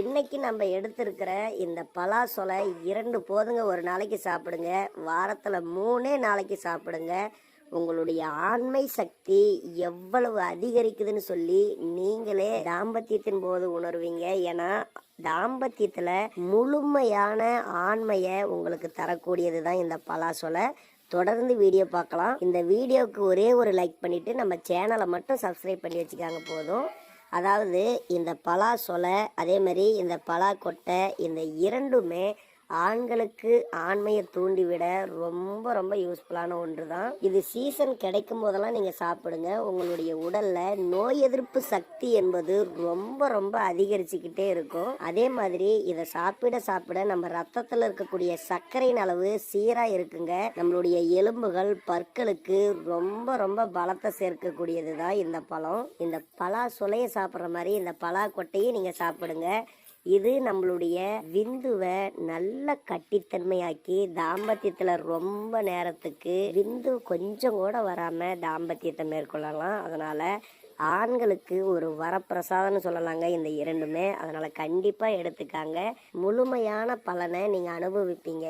இன்னைக்கு நம்ம எடுத்திருக்கிற இந்த பலாசொலை இரண்டு போதுங்க ஒரு நாளைக்கு சாப்பிடுங்க. வாரத்தில் மூணே நாளைக்கு சாப்பிடுங்க. உங்களுடைய ஆண்மை சக்தி எவ்வளவு அதிகரிக்குதுன்னு சொல்லி நீங்களே தாம்பத்தியத்தின் போது உணர்வீங்க. ஏன்னா தாம்பத்தியத்தில் முழுமையான ஆண்மையை உங்களுக்கு தரக்கூடியது தான் இந்த பலாசொலை. தொடர்ந்து வீடியோ பார்க்கலாம். இந்த வீடியோவுக்கு ஒரே ஒரு லைக் பண்ணிவிட்டு நம்ம சேனலை மட்டும் சப்ஸ்கிரைப் பண்ணி வச்சுக்காங்க போதும். அதாவது இந்த பலாசொலை அதே மாதிரி இந்த பலா கொட்டை இந்த இரண்டுமே ஆண்களுக்கு ஆண்மையை தூண்டிவிட ரொம்ப ரொம்ப யூஸ்ஃபுல்லான ஒன்று தான் இது சீசன் கிடைக்கும் போதெல்லாம் நீங்கள் சாப்பிடுங்க. உங்களுடைய உடலில் நோய் எதிர்ப்பு சக்தி என்பது ரொம்ப ரொம்ப அதிகரிச்சுக்கிட்டே இருக்கும். அதே மாதிரி இதை சாப்பிட சாப்பிட நம்ம ரத்தத்தில் இருக்கக்கூடிய சர்க்கரையின் அளவு சீராக இருக்குங்க. நம்மளுடைய எலும்புகள் பற்களுக்கு ரொம்ப ரொம்ப பலத்தை சேர்க்கக்கூடியது தான் இந்த பழம். இந்த பலா சுலையை சாப்பிட்ற மாதிரி இந்த பலா கொட்டையை நீங்கள் சாப்பிடுங்க. இது நம்மளுடைய விந்துவை நல்ல கட்டித்தன்மையாக்கி தாம்பத்தியத்தில் ரொம்ப நேரத்துக்கு விந்து கொஞ்சம் கூட வராமல் தாம்பத்தியத்தை மேற்கொள்ளலாம். அதனால் ஆண்களுக்கு ஒரு வரப்பிரசாதம்னு சொல்லலாங்க இந்த இரண்டுமே. அதனால் கண்டிப்பாக எடுத்துக்காங்க. முழுமையான பலனை நீங்கள் அனுபவிப்பீங்க.